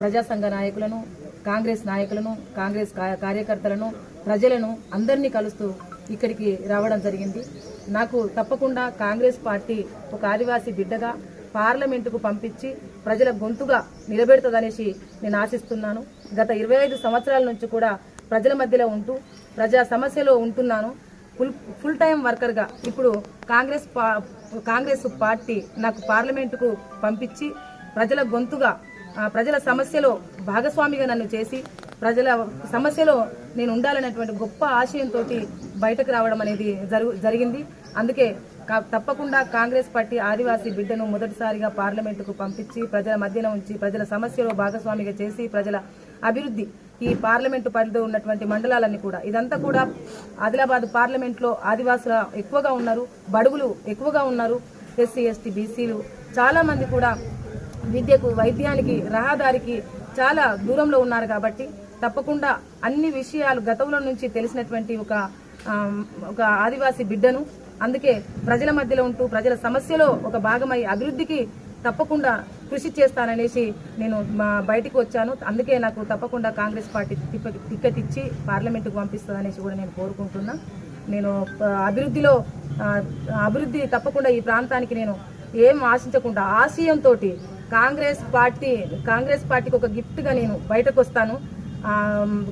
ప్రజాసంఘ నాయకులను కాంగ్రెస్ నాయకులను కాంగ్రెస్ కార్యకర్తలను ప్రజలను అందరినీ కలుస్తూ ఇక్కడికి రావడం జరిగింది. నాకు తప్పకుండా కాంగ్రెస్ పార్టీ ఒక ఆదివాసీ బిడ్డగా పార్లమెంటుకు పంపించి ప్రజల గొంతుగా నిలబెడుతుందనేసి నేను ఆశిస్తున్నాను. గత ఇరవై ఐదు సంవత్సరాల నుంచి కూడా ప్రజల మధ్యలో ఉంటూ ప్రజా సమస్యలో ఉంటున్నాను. ఫుల్ ఫుల్ టైం వర్కర్గా ఇప్పుడు కాంగ్రెస్ పా కాంగ్రెస్ పార్టీ నాకు పార్లమెంటుకు పంపించి ప్రజల గొంతుగా ప్రజల సమస్యలో భాగస్వామిగా నన్ను చేసి ప్రజల సమస్యలో నేను ఉండాలనేటువంటి గొప్ప ఆశయంతో బయటకు రావడం అనేది జరుగు జరిగింది. అందుకే తప్పకుండా కాంగ్రెస్ పార్టీ ఆదివాసీ బిడ్డను మొదటిసారిగా పార్లమెంటుకు పంపించి ప్రజల మధ్యన ఉంచి ప్రజల సమస్యలో భాగస్వామిగా చేసి ప్రజల అభివృద్ధి ఈ పార్లమెంటు పరిధిలో ఉన్నటువంటి మండలాలన్నీ కూడా. ఇదంతా కూడా ఆదిలాబాద్ పార్లమెంట్లో ఆదివాసుల ఎక్కువగా ఉన్నారు బడుగులు ఎక్కువగా ఉన్నారు ఎస్సీ ఎస్టీ బీసీలు చాలామంది కూడా విద్యకు వైద్యానికి రహదారికి చాలా దూరంలో ఉన్నారు కాబట్టి తప్పకుండా అన్ని విషయాలు గతంలో నుంచి తెలిసినటువంటి ఒక ఒక ఆదివాసీ బిడ్డను అందుకే ప్రజల మధ్యలో ఉంటూ ప్రజల సమస్యలో ఒక భాగమై అభివృద్ధికి తప్పకుండా కృషి చేస్తాననేసి నేను మా బయటికి వచ్చాను. అందుకే నాకు తప్పకుండా కాంగ్రెస్ పార్టీ టికెట్ ఇచ్చి పార్లమెంటుకు పంపిస్తుందనేసి కూడా నేను కోరుకుంటున్నా. నేను అభివృద్ధిలో అభివృద్ధి తప్పకుండా ఈ ప్రాంతానికి నేను ఏం ఆశించకుండా ఆశయంతో కాంగ్రెస్ పార్టీ కాంగ్రెస్ పార్టీకి ఒక గిఫ్ట్గా నేను బయటకు వస్తాను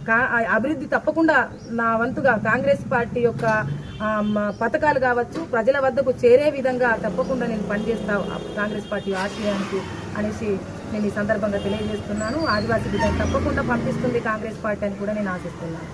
కా- అభివృద్ధి తప్పకుండా నా వంతుగా కాంగ్రెస్ పార్టీ యొక్క పథకాలు కావచ్చు ప్రజల వద్దకు చేరే విధంగా తప్పకుండా నేను పనిచేస్తా కాంగ్రెస్ పార్టీ ఆశయానికి అనేసి నేను ఈ సందర్భంగా తెలియజేస్తున్నాను. ఆదివాసీ బిడ్డను తప్పకుండా పంపిస్తుంది కాంగ్రెస్ పార్టీ అని కూడా నేను ఆశిస్తున్నాను.